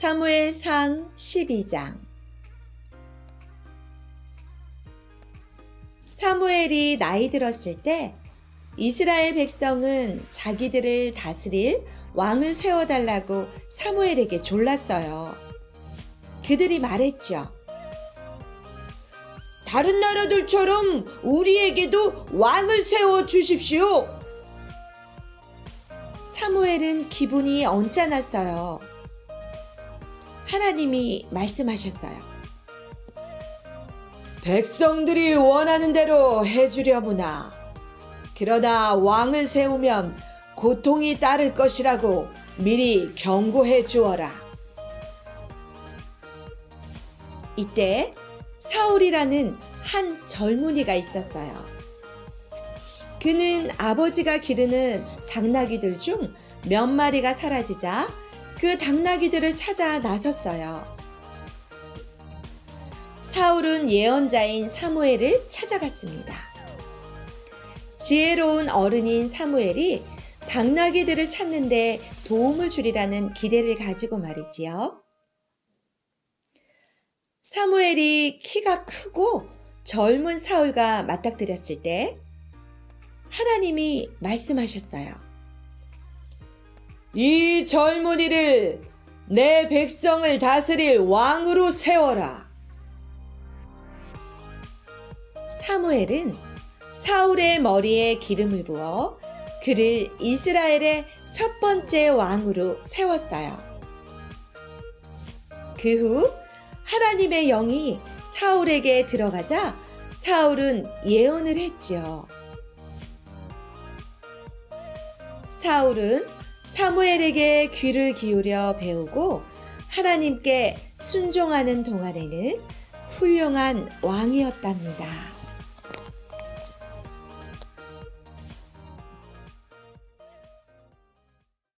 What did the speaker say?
사무엘상 12장 사무엘이 나이 들었을 때 이스라엘 백성은 자기들을 다스릴 왕을 세워달라고 사무엘에게 졸랐어요. 그들이 말했죠. 다른 나라들처럼 우리에게도 왕을 세워 주십시오. 사무엘은 기분이 언짢았어요. 하나님이 말씀하셨어요. 백성들이 원하는 대로 해주려무나. 그러다 왕을 세우면 고통이 따를 것이라고 미리 경고해 주어라. 이때 사울이라는 한 젊은이가 있었어요. 그는 아버지가 기르는 당나귀들 중 몇 마리가 사라지자 그 당나귀들을 찾아 나섰어요. 사울은 예언자인 사무엘을 찾아갔습니다. 지혜로운 어른인 사무엘이 당나귀들을 찾는데 도움을 주리라는 기대를 가지고 말이지요. 사무엘이 키가 크고 젊은 사울과 맞닥뜨렸을 때 하나님이 말씀하셨어요. 이 젊은이를 내 백성을 다스릴 왕으로 세워라. 사무엘은 사울의 머리에 기름을 부어 그를 이스라엘의 첫 번째 왕으로 세웠어요. 그 후 하나님의 영이 사울에게 들어가자 사울은 예언을 했지요. 사울은 사무엘에게 귀를 기울여 배우고 하나님께 순종하는 동안에는 훌륭한 왕이었답니다.